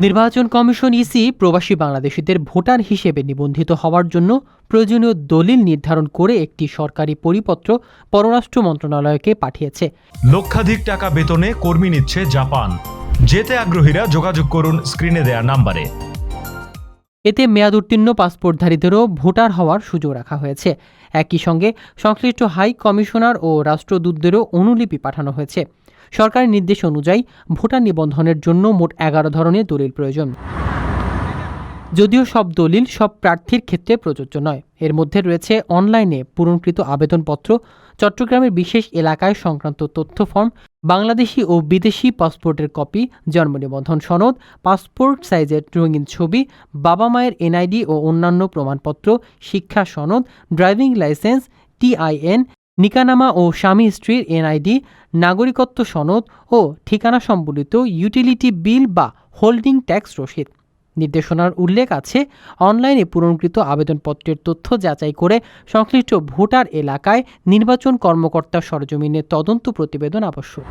নির্বাচন commission EC প্রবাসী বাংলাদেশিদের ভোটার হিসেবে নিবন্ধিত হওয়ার জন্য প্রয়োজনীয় দলিল নির্ধারণ করে একটি সরকারি পরিপত্র পররাষ্ট্র মন্ত্রণালয়কে পাঠিয়েছে। লক্ষাধিক টাকা বেতনে কর্মী নিচ্ছে জাপান। যেতে আগ্রহীরা যোগাযোগ করুন স্ক্রিনে দেয়া নাম্বারে। এতে মেয়াদ উত্তীর্ণ পাসপোর্টধারীদেরও ভোটার হওয়ার সুযোগ রাখা হয়েছে। একই সঙ্গে সংশ্লিষ্ট হাই কমিশনার ও রাষ্ট্রদূতদেরও অনুলিপি পাঠানো হয়েছে। সরকারের নির্দেশ অনুযায়ী ভোটার নিবন্ধনের জন্য মোট এগারো ধরনের দলিল প্রয়োজন। যদিও সব দলিল, সব প্রার্থীর ক্ষেত্রে প্রযোজ্য নয়। এর মধ্যে রয়েছে অনলাইনে পূরণকৃত আবেদনপত্র, চট্টগ্রামের বিশেষ এলাকায় সংক্রান্ত তথ্য ফর্ম, বাংলাদেশি ও বিদেশি পাসপোর্টের কপি, জন্ম নিবন্ধন সনদ, পাসপোর্ট সাইজের রঙিন ছবি, বাবা মায়ের এনআইডি ও অন্যান্য প্রমাণপত্র, শিক্ষা সনদ, ড্রাইভিং লাইসেন্স টিআইএন নিকানামা ও স্বামী স্ত্রীর এনআইডি, নাগরিকত্ব সনদ ও ঠিকানা সম্বলিত ইউটিলিটি বিল বা হোল্ডিং ট্যাক্স রসিদ। নির্দেশনার উল্লেখ আছে। অনলাইনে পূরণকৃত আবেদনপত্রের তথ্য যাচাই করে সংশ্লিষ্ট ভোটার এলাকায় নির্বাচন কর্মকর্তা সরজমিনে তদন্ত প্রতিবেদন আবশ্যক।